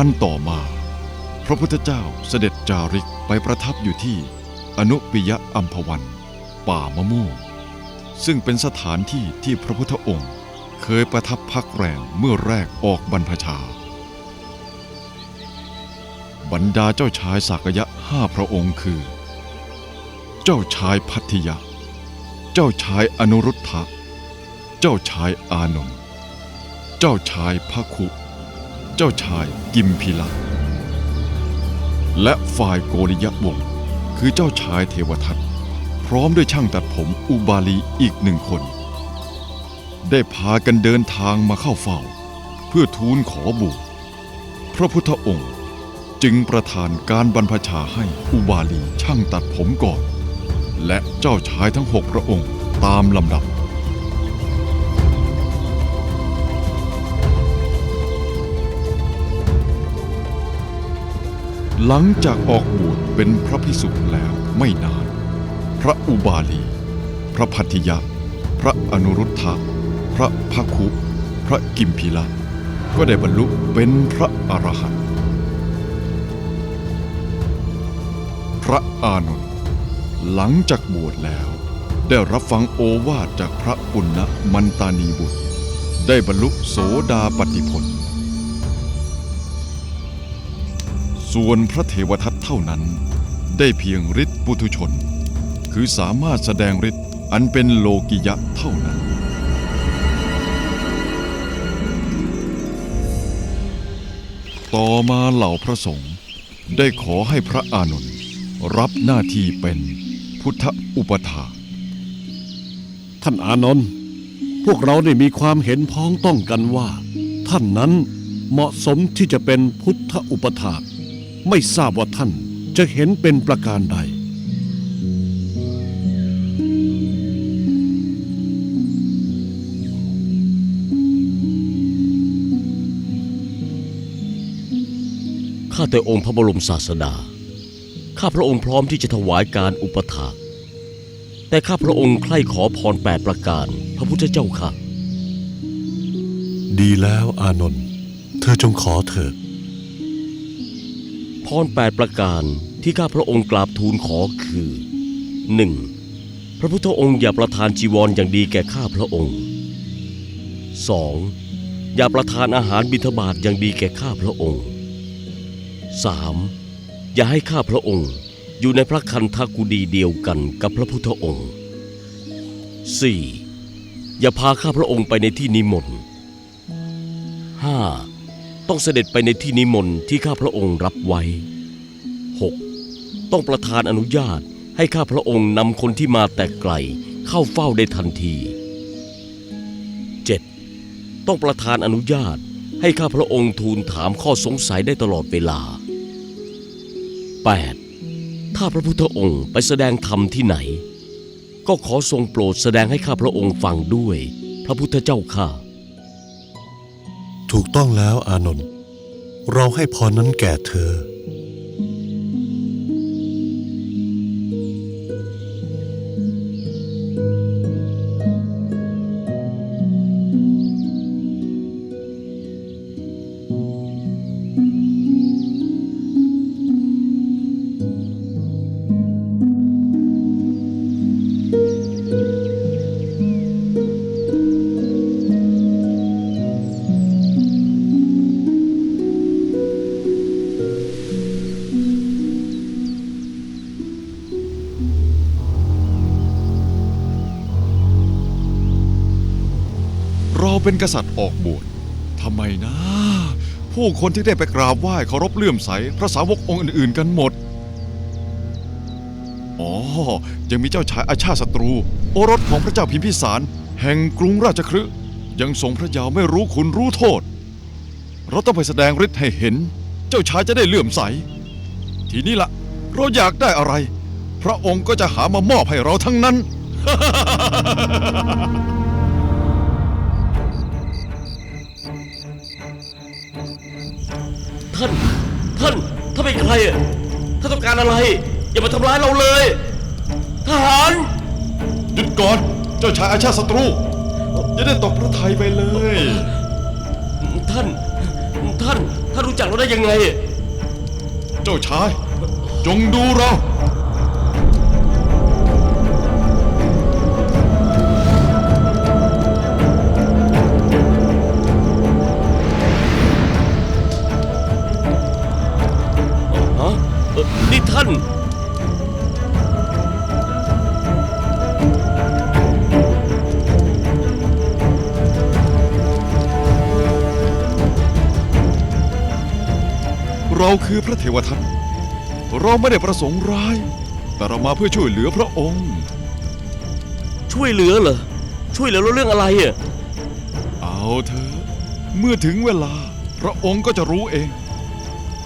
การต่อมา พระพุทธเจ้าเสด็จจาริกไปประทับอยู่ที่อนุปิยะอัมพวัน ป่ามะม่วงซึ่งเป็นสถานที่ที่พระพุทธองค์ เคยประทับพักแรมเมื่อแรกออกบรรพชา บรรดาเจ้าชายสากยะห้าพระองค์คือ เจ้าชายพัทยาเจ้าชายอนุรุทธะ เจ้าชายอานนท์ เจ้าชายพระคุ เจ้าชายกิมพิลาและฝ่ายโกริยะวงศ์คือเจ้าชายเทวทัตพร้อมด้วยช่างตัดผมอุบาลีอีกหนึ่งคน ได้พากันเดินทางมาเข้าเฝ้า เพื่อทูลขอบวชพระพุทธองค์จึงประทานการบรรพชาให้อุบาลีช่างตัดผมก่อน และเจ้าชายทั้งหกพระองค์ตามลำดับ หลังจากออกบวชเป็นพระพิสุแล้วไม่นาน พระอุบาลี พระพัทยะ พระอนุรุทธะพระพัคุพระกิมพีละก็ได้บรรลุเป็นพระอรหันต์พระอานนท์หลังจากบวชแล้ว ได้รับฟังโอวาทจากพระปุณณมันตานีบุตร ได้บรรลุโสดาปติผล ส่วนพระเทวทัตเท่านั้น ได้เพียงฤทธิ์ปุถุชน คือสามารถแสดงฤทธิ์อันเป็นโลกิยะเท่านั้น ต่อมาเหล่าพระสงฆ์ได้ขอให้พระอานนท์รับหน้าที่เป็นพุทธอุปถาท่านอานนท์พวกเราได้มีความเห็นพ้องต้องกันว่า ท่านนั้นเหมาะสมที่จะเป็นพุทธอุปถาก ไม่ทราบว่าท่านจะเห็นเป็นประการใด ข้าแต่องค์พระบรมศาสดา ข้าพระองค์พร้อมที่จะถวายการอุปถาก แต่ข้าพระองค์ใคร่ขอพรแปดประการ พระพุทธเจ้าค่ะ ดีแล้วอานนท์ เธอจงขอเถิด พรแประการที่ข้าพระองค์กราบทูลขอคือ 1. พระพุทธองค์อย่าประทานจีวรอย่างดีแก่ข้าพระองค์ 2. อย่าประทานอาหารบิณฑบาตอย่างดีแก่ข้าพระองค์ 3. อย่าให้ข้าพระองค์อยู่ในพระคันธกุฎีเดียวกันกับพระพุทธองค์ 4. อย่าพาข้าพระองค์ไปในที่นิมนต์ 5. ต้องเสด็จไปในที่นิมนต์ที่ข้าพระองค์รับไว้ 6. ต้องประทานอนุญาตให้ข้าพระองค์นำคนที่มาแต่ไกลเข้าเฝ้าได้ทันที 7. ต้องประทานอนุญาตให้ข้าพระองค์ทูลถามข้อสงสัยได้ตลอดเวลา 8. ถ้าพระพุทธองค์ไปแสดงธรรมที่ไหน ก็ขอทรงโปรดแสดงให้ข้าพระองค์ฟังด้วย พระพุทธเจ้าข้า ถูกต้องแล้วอานนท์เราให้พรนั้นแก่เธอ เราเป็นกษัตริย์ออกบวชทำไมนะ ผู้คนที่ได้ไปกราบไหว้เคารพเลื่อมใสพระสาวกองค์อื่น ๆ กันหมด อ๋อ ยังมีเจ้าชายอาชาติศัตรู โอรสของพระเจ้าพิมพิสาร แห่งกรุงราชคฤห์ยังทรงพระยาวไม่รู้คุณรู้โทษ เราต้องไปแสดงฤทธิ์ให้เห็น เจ้าชายจะได้เลื่อมใส ทีนี้ละเราอยากได้อะไร พระองค์ก็จะหามามอบให้เราทั้งนั้น ท่าน ท่าน ท่านเป็นใครอะท่านต้องการอะไร อย่ามาทำร้ายเราเลย ทหาร หยุดก่อน เจ้าชายอาชาติศัตรูอย่าได้ตกพระทัยไปเลย ท่าน ท่านทท่านรู้จักเราได้ยังไง เจ้าชาย จงดูเรา เราคือพระเทวทัตเราไม่ได้ประสงค์ร้าย แต่เรามาเพื่อช่วยเหลือพระองค์ ช่วยเหลือเหรอ ช่วยเหลือเราเรื่องอะไรอะ เอาเถอะเมื่อถึงเวลาพระองค์ก็จะรู้เอง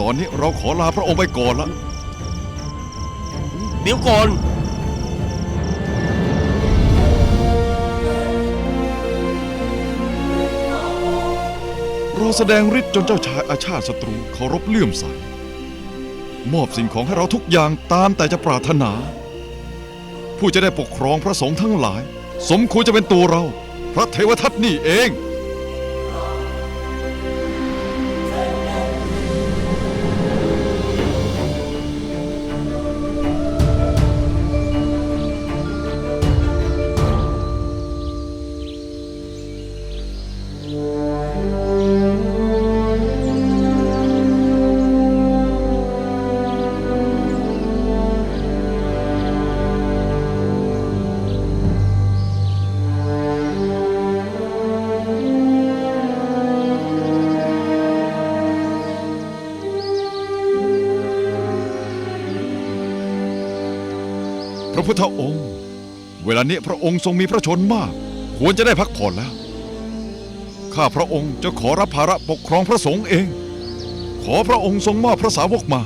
ตอนนี้เราขอลาพระองค์ไปก่อนละ เดี๋ยวก่อน แสดงฤทธิ์จนเจ้าชายอาชาติศัตรูเคารพเลื่อมใส มอบสิ่งของให้เราทุกอย่างตามแต่จะปรารถนา ผู้จะได้ปกครองพระสงฆ์ทั้งหลาย สมควรจะเป็นตัวเรา พระเทวทัตนี่เอง พระพุทธองค์ เวลานี้พระองค์ทรงมีพระชนมาก ควรจะได้พักผ่อนแล้ว ข้าพระองค์จะขอรับภาระปกครองพระสงฆ์เอง ขอพระองค์ทรงมอบพระสาวกมา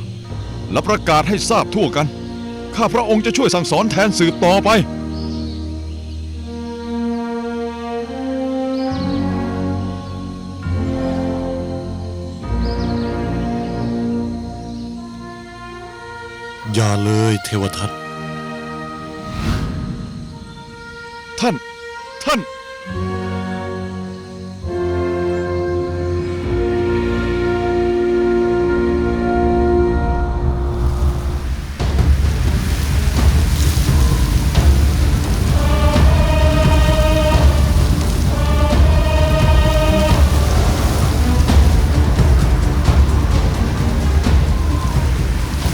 และประกาศให้ทราบทั่วกัน ข้าพระองค์จะช่วยสั่งสอนแทนสืบต่อไปอย่าเลยเทวทัต ท่าน ท่าน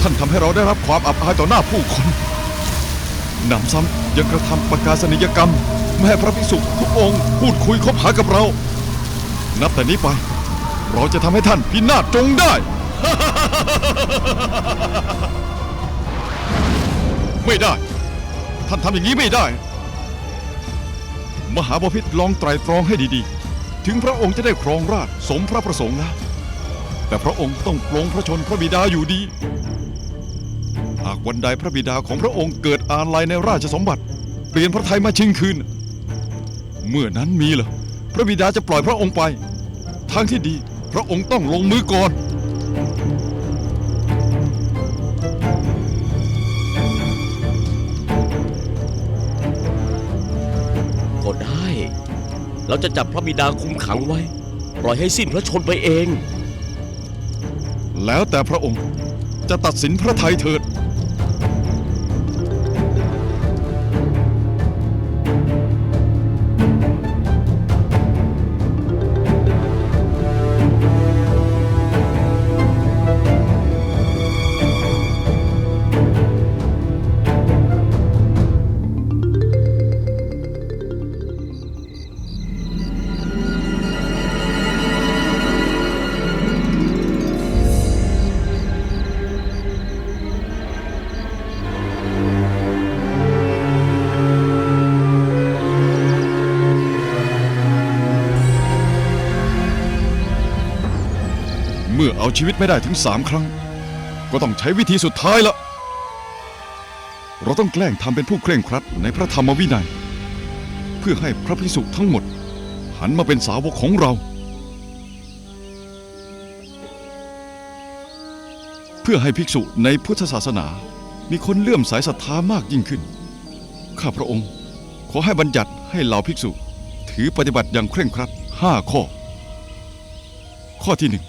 ท่านทำให้เราได้รับความอับอายต่อหน้าผู้คน หนำซ้ำยังกระทำประกาศนียกรรมไม่พระภิกษุทุกองค์ พูดคุยคบหากับเรา นับแต่นี้ไป เราจะทำให้ท่านพินาศจงได้ ไม่ได้ ท่านทำอย่างนี้ไม่ได้ มหาบพิตรลองไตรตรองให้ดีๆ ถึงพระองค์จะได้ครองราชสมพระประสงค์แล้วแต่พระองค์ต้องปลงพระชนพระบิดาอยู่ดี หากวันใดพระบิดาของพระองค์เกิดอาลัยในราชสมบัติ เปลี่ยนพระทัยมาชิงคืน เมื่อนั้นมีเหรอพระบิดาจะปล่อยพระองค์ไป ทางที่ดีพระองค์ต้องลงมือก่อน ก็ได้ เราจะจับพระบิดาคุมขังไว้ ปล่อยให้สิ้นพระชนไปเอง แล้วแต่พระองค์จะตัดสินพระทัยเถิด ชีวิตไม่ได้ถึงสามครั้ง ก็ต้องใช้วิธีสุดท้ายละ เราต้องแกล้งทำเป็นผู้เคร่งครัดในพระธรรมวินัย เพื่อให้พระพิสุทั้งหมด หันมาเป็นสาวกของเรา เพื่อให้ภิกษุในพุทธศาสนา มีคนเลื่อมสายศรัทธามากยิ่งขึ้น ข้าพระองค์ ขอให้บัญญัติให้เหล่าภิกษุ ถือปฏิบัติอย่างเคร่งครัดห้าข้อ ข้อที่หนึ่ง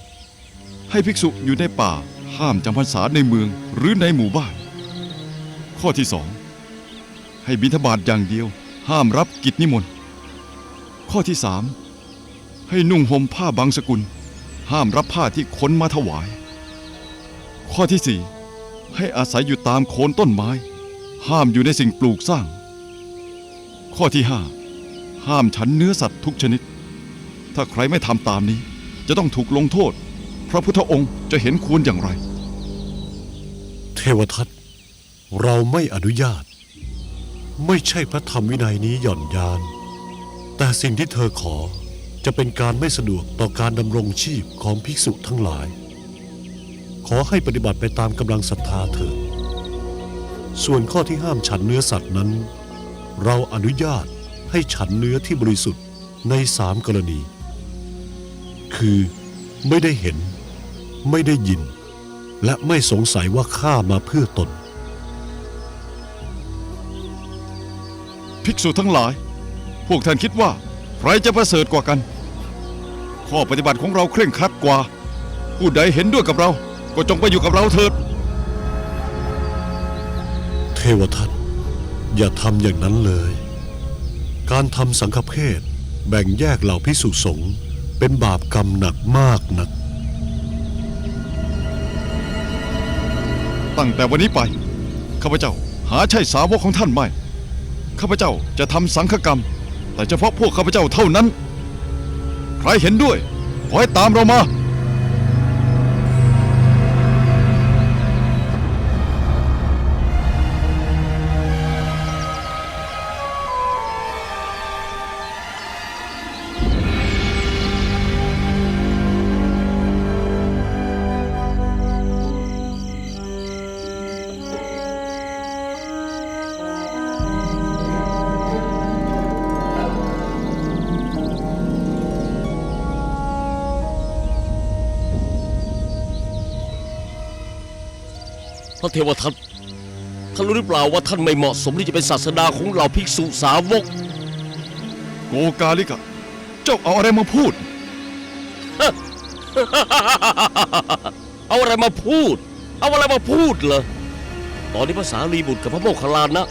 ให้ภิกษุอยู่ในป่าห้ามจำพรรษาในเมืองหรือในหมู่บ้าน ข้อที่สองให้บิณฑบาตอย่างเดียว ห้ามรับกิจนิมนต์ ข้อที่สามให้นุ่งห่มผ้าบางสกุล ห้ามรับผ้าที่คนมาถวาย ข้อที่สี่ให้อาศัยอยู่ตามโคนต้นไม้ ห้ามอยู่ในสิ่งปลูกสร้าง ข้อที่ห้าห้ามฉันเนื้อสัตว์ทุกชนิด ถ้าใครไม่ทำตามนี้จะต้องถูกลงโทษ พระพุทธองค์จะเห็นควรอย่างไร เทวทัตเราไม่อนุญาต ไม่ใช่พระธรรมวินัยนี้หย่อนยาน แต่สิ่งที่เธอขอจะเป็นการไม่สะดวกต่อการดำรงชีพของภิกษุทั้งหลาย ขอให้ปฏิบัติไปตามกำลังศรัทธาเถิดส่วนข้อที่ห้ามฉันเนื้อสัตว์นั้น เราอนุญาตให้ฉันเนื้อที่บริสุทธิ์ในสามกรณี คือไม่ได้เห็น ไม่ได้ยิน และไม่สงสัยว่าข้ามาเพื่อตน ภิกษุทั้งหลาย พวกท่านคิดว่า ใครจะประเสริฐกว่ากัน ข้อปฏิบัติของเราเคร่งครัดกว่า ผู้ใดเห็นด้วยกับเรา ก็จงไปอยู่กับเราเถิด เทวทัตอย่าทำอย่างนั้นเลย การทำสังฆเพศแบ่งแยกเหล่าพิสุสงฆ์เป็นบาปกรรมหนักมากนัก ตั้งแต่วันนี้ไป ข้าพเจ้าหาใช่สาวกของท่านไม่ ข้าพเจ้าจะทำสังฆกรรม แต่เฉพาะพวกข้าพเจ้าเท่านั้น ใครเห็นด้วย ขอให้ตามเรามา พระเทวทัตท่านรู้หรือเปล่าว่าท่านไม่เหมาะสมที่จะเป็นศาสดาของเราภิกษุสาวก โกกาลิกะ เจ้าเอาอะไรมาพูด เอาอะไรมาพูด เอาอะไรมาพูดเหรอ ตอนนี้ภาษาลีบุตรกับพระโมคคัลลานะ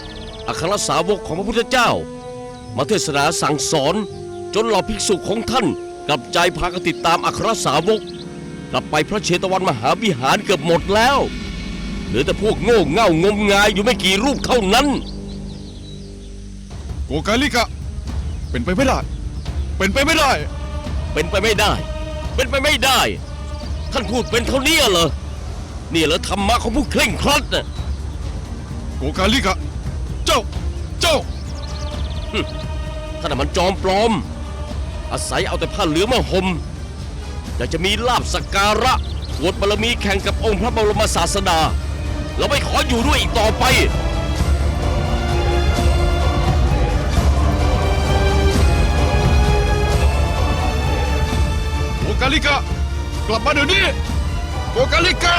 อัครสาวกของพระพุทธเจ้า มาเทศนาสั่งสอน จนเหล่าภิกษุของท่าน กลับใจพากันติดตามอัครสาวก กลับไปพระเชตวันมหาวิหารเกือบหมดแล้ว เหลือแต่พวกโง่เง่างมงายอยู่ไม่กี่รูปเท่านั้น โกกาลิกะ เป็นไปไม่ได้ เป็นไปไม่ได้ เป็นไปไม่ได้ เป็นไปไม่ได้ ท่านพูดเป็นเท่านี้เหรอนี่เหรอธรรมะของผู้เคร่งครัดน่ะโกกาลิกะ เจ้า เจ้าท่านน่ะมันจอมปลอม อาศัยเอาแต่ผ้าเหลืองมาห่มอยากจะมีลาบสักการะอวดบารมีแข่งกับองค์พระบรมศาสดา เราไม่ขออยู่ด้วยอีกต่อไป โกกาลิกะ กลับมาเดี๋ยวนี้ โกกาลิกะ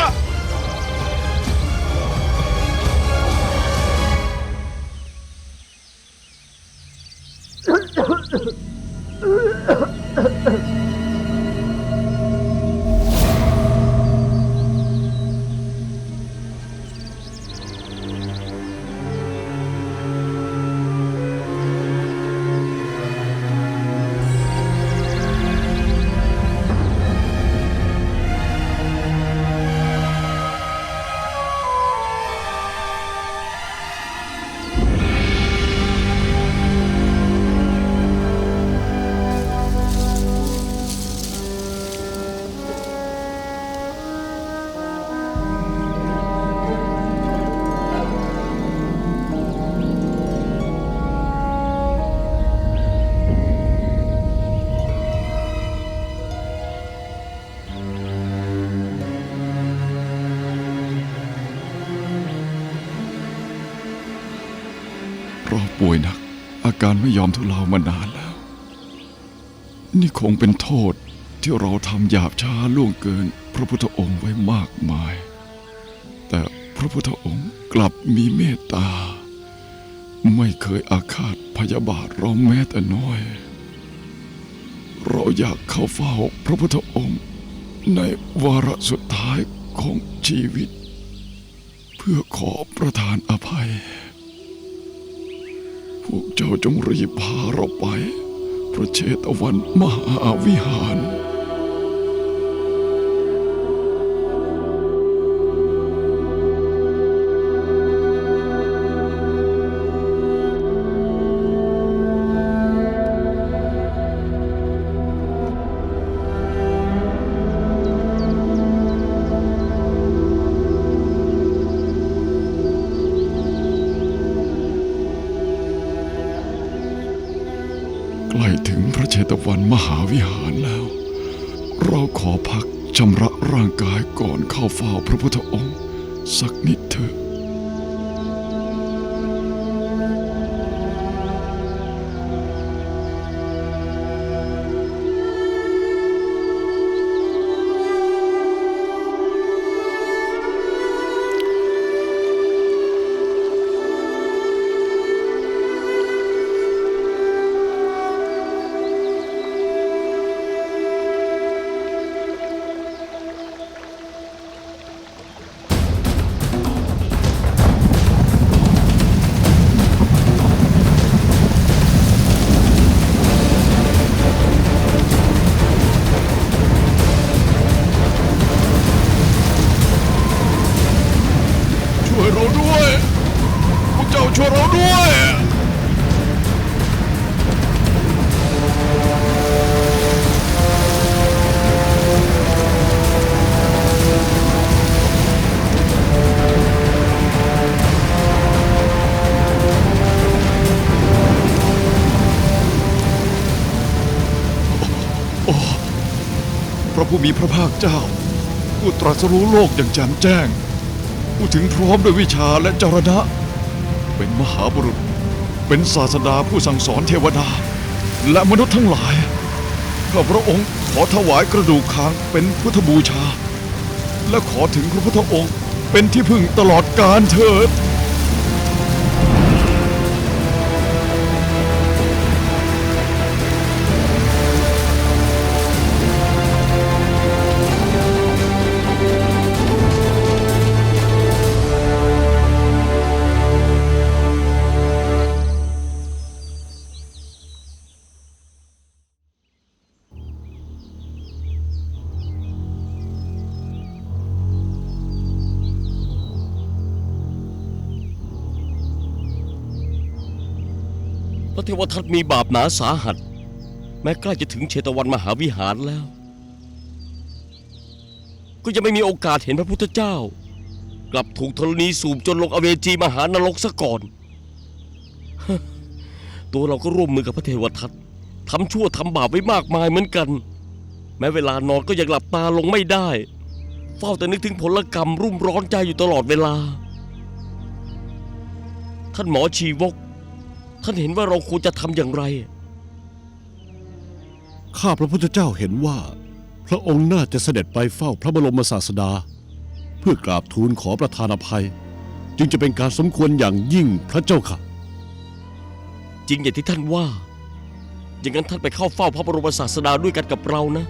ราป่วยหนัก อาการไม่ยอมทุเลามานานแล้ว นี่คงเป็นโทษที่เราทำหยาบช้าล่วงเกิน พระพุทธองค์ไว้มากมาย แต่พระพุทธองค์กลับมีเมตตา ไม่เคยอาฆาตพยาบาทเราแม้แต่น้อย เราอยากเข้าเฝ้าพระพุทธองค์ ในวาระสุดท้ายของชีวิต เพื่อขอประทานอภัย วกเจ้าจงรีบพาเราไป พระเชตวันมหาวิหาร ผู้มีพระภาคเจ้า ผู้ตรัสรู้โลกอย่างแจ่มแจ้ง ผู้ถึงพร้อมด้วยวิชาและจรณะ เป็นมหาบุรุษ เป็นศาสดาผู้สั่งสอนเทวดา และมนุษย์ทั้งหลายข้าพระองค์ขอถวายกระดูกค้างเป็นพุทธบูชา และขอถึงพระพุทธองค์เป็นที่พึ่งตลอดกาลเถิด พระเทวทัตมีบาปหนาสาหัส แม้ใกล้จะถึงเชตวันมหาวิหารแล้ว ก็ยังไม่มีโอกาสเห็นพระพุทธเจ้า กลับถูกธรณีสูบจนลงอเวจีมหานรกซะก่อน ตัวเราก็ร่วมมือกับพระเทวทัตทำชั่วทำบาปไว้มากมายเหมือนกัน แม้เวลานอนก็ยังหลับตาลงไม่ได้ เฝ้าแต่นึกถึงผลกรรมรุ่มร้อนใจอยู่ตลอดเวลา ท่านหมอชีวก ท่านเห็นว่าเราควรจะทำอย่างไร ข้าพระพุทธเจ้าเห็นว่า พระองค์น่าจะเสด็จไปเฝ้าพระบรมศาสดา เพื่อกราบทูลขอประทานอภัย จึงจะเป็นการสมควรอย่างยิ่งพระเจ้าค่ะ จริงอย่างที่ท่านว่า อย่างนั้นท่านไปเข้าเฝ้าพระบรมศาสดาด้วยกันกับเรานะ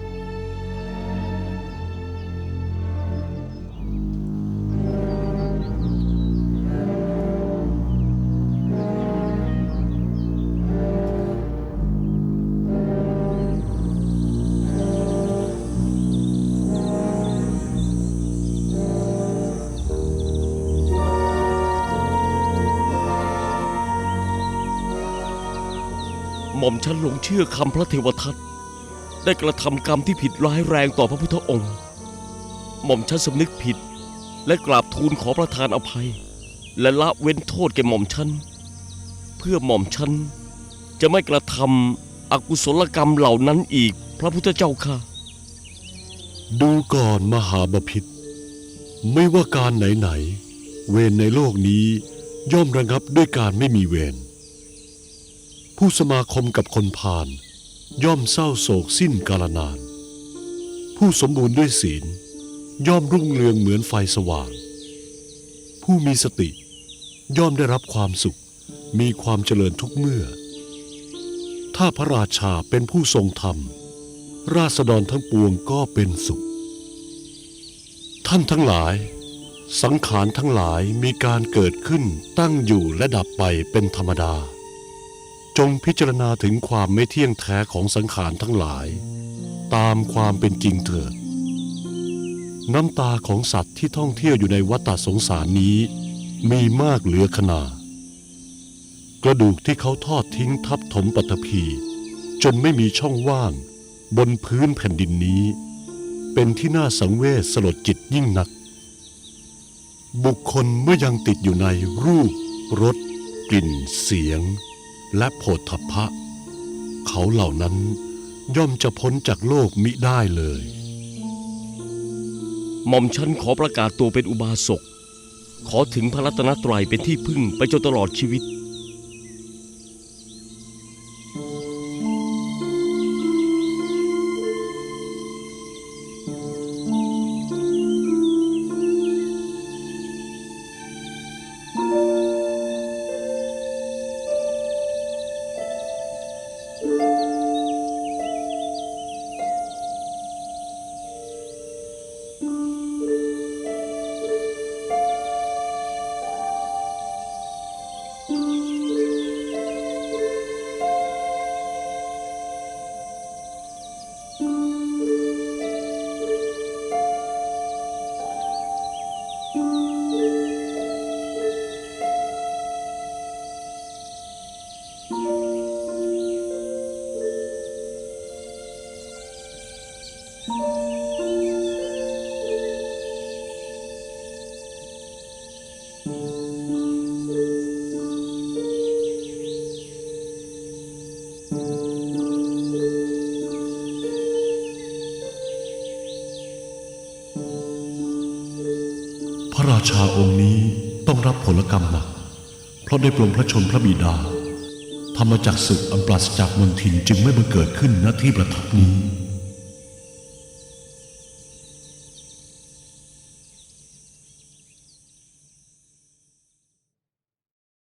หม่อมฉันหลงเชื่อคำพระเทวทัตได้กระทำกรรมที่ผิดร้ายแรงต่อพระพุทธองค์ หม่อมฉันสำนึกผิด และกราบทูลขอประทานอภัย และละเว้นโทษแก่หม่อมฉันเพื่อหม่อมฉันจะไม่กระทำอกุศลกรรมเหล่านั้นอีก พระพุทธเจ้าค่ะ ดูก่อนมหาบพิษไม่ว่าการไหนๆเวรในโลกนี้ย่อมระงับด้วยการไม่มีเวร ผู้สมาคมกับคนพาลย่อมเศร้าโศกสิ้นกาลนาน ผู้สมบูรณ์ด้วยศีล ย่อมรุ่งเรืองเหมือนไฟสว่าง ผู้มีสติ ย่อมได้รับความสุข มีความเจริญทุกเมื่อ ถ้าพระราชาเป็นผู้ทรงธรรม ราษฎรทั้งปวงก็เป็นสุข ท่านทั้งหลาย สังขารทั้งหลายมีการเกิดขึ้นตั้งอยู่และดับไปเป็นธรรมดา จงพิจารณาถึงความไม่เที่ยงแท้ของสังขารทั้งหลาย ตามความเป็นจริงเถิด น้ำตาของสัตว์ที่ท่องเที่ยวอยู่ในวัฏสงสารนี้ มีมากเหลือขนา กระดูกที่เขาทอดทิ้งทับถมปัตภีจนไม่มีช่องว่างบนพื้นแผ่นดินนี้ เป็นที่น่าสังเวชสลดจิตยิ่งนัก บุคคลเมื่อยังติดอยู่ในรูปรสกลิ่นเสียง และโพธพะ เขาเหล่านั้นย่อมจะพ้นจากโลกมิได้เลย หม่อมฉันขอประกาศตัวเป็นอุบาสก ขอถึงพระรัตนตรัยเป็นที่พึ่งไปจนตลอดชีวิต รับผลกรรมหนัก เพราะได้ปลงพระชนพระบิดาธรรมจักศึกอันปราศจากมนทินจึงไม่บังเกิดขึ้นณที่ประทับนี้